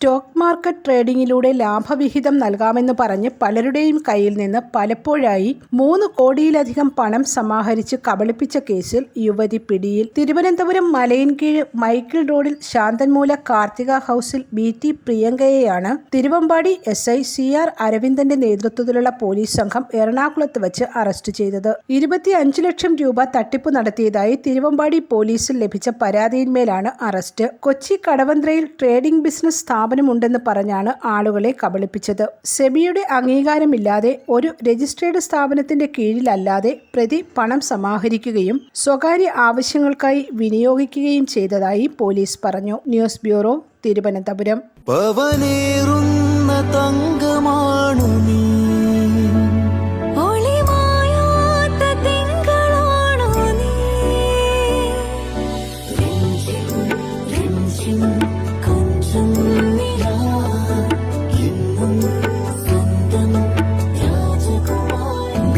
Stock market ട്രേഡിങ്ങിലൂടെ ലാഭവിഹിതം നൽകാമെന്ന് പറഞ്ഞ് പലരുടെയും കയ്യിൽ നിന്ന് പലപ്പോഴായി മൂന്ന് കോടിയിലധികം പണം സമാഹരിച്ച് കബളിപ്പിച്ച കേസിൽ യുവതി പിടിയിൽ. തിരുവനന്തപുരം മലയൻകീഴ് മൈക്കിൾ റോഡിൽ ശാന്തൻമൂല കാർത്തിക ഹൗസിൽ B T പ്രിയങ്കയെയാണ് Thiruvambady S I C R അരവിന്ദന്റെ നേതൃത്വത്തിലുള്ള പോലീസ് സംഘം എറണാകുളത്ത് വെച്ച് അറസ്റ്റ് ചെയ്തത്. ഇരുപത്തിയഞ്ച് ലക്ഷം രൂപ തട്ടിപ്പ് നടത്തിയതായി തിരുവമ്പാടി പോലീസിൽ ലഭിച്ച പരാതിയിന്മേലാണ് അറസ്റ്റ്. കൊച്ചി കടവന്ത്രയിൽ ട്രേഡിംഗ് ബിസിനസ് സ്ഥാപനമുണ്ടെന്ന് പറഞ്ഞാണ് ആളുകളെ കബളിപ്പിച്ചത്. സെബിയുടെ അംഗീകാരമില്ലാതെ ഒരു രജിസ്ട്രേഡ് സ്ഥാപനത്തിന്റെ കീഴിലല്ലാതെ പ്രതി പണം സമാഹരിക്കുകയും സ്വകാര്യ ആവശ്യങ്ങൾക്കായി വിനിയോഗിക്കുകയും ചെയ്തതായി പോലീസ് പറഞ്ഞു. News bureau Thiruvananthapuram. തങ്കമാണു നീ. ഒളിമായാത്ത രാജകുമാരി